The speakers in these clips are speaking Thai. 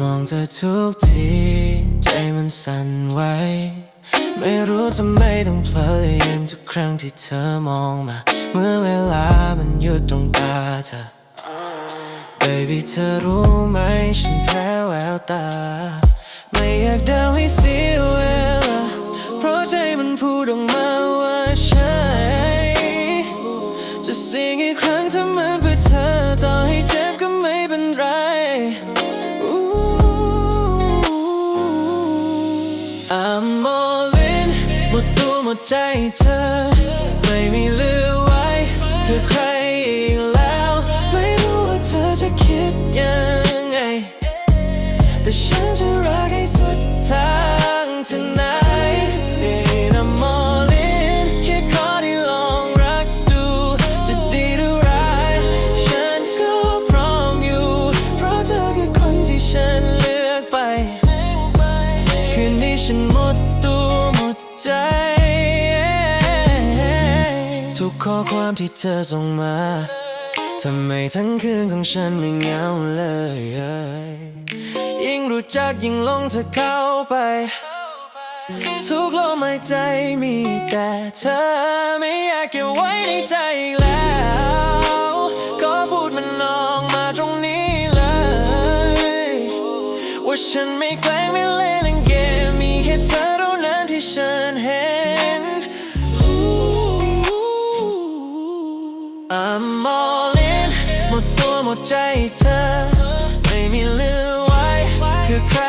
มองเธอทุกที ใจมันสั่นไหวไม่รู้ทำไมต้องเพลยยิ้มทุกครั้งที่เธอมองมา เมื่อเวลามันหยุดตรงตาเธอ Baby เธอรู้ไหมฉันแพ้แววตา ไม่อยากเดาให้เสียเวลาเพราะใจมันพูดออกมาว่าใช่จะเสีย ดตัวหมดใจเธอ ไม่มีเหลือไว้เพื่อใครอีกแล้ว ไม่รู้ว่าเธอจะคิดยังไง แต่ฉันจะรักให้สุดทางทนายน I'm all in แค่ขอได้ลองรักดูจะดีหรือร้ายฉันก็พร้อมอยู่เพราะเธอคือคนที่ฉันเลือกไปคืนนี้ฉันหมด ทุกข้อความที่เธอส่งมาทำไมทั้งคืนของฉันไม่เหงาเลย ยิ่งรู้จักยิ่งลงเธอเข้าไป ทุกลมหายใจมีแต่เธอไม่อยากเก็บไว้ในใจอีกแล้วก็พูดมันออกมาตรงนี้เลย ว่าฉันไม่แกล้งไม่เล่นเล่นเกมมีแค่เธอ หมดใจเธอ ไม่มีเหลือไว้คือใคร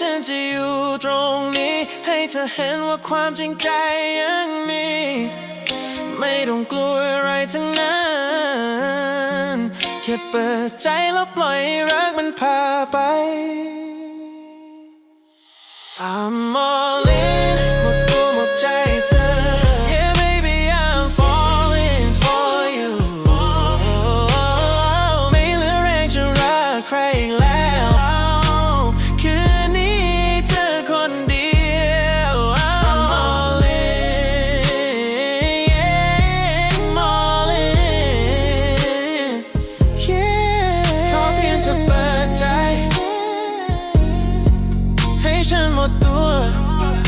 ฉันจะอยู่ตรงนี้ ให้เธอเห็นว่าความจริงใจยังมี ไม่ต้องกลัวอะไรทั้งนั้น แค่เปิดใจแล้วปล่อยรักมันพาไป I'm all in หมดตัวหมดใจเธอ Yeah baby I'm falling for you ไม่เลือแจะรักใคร Nation it.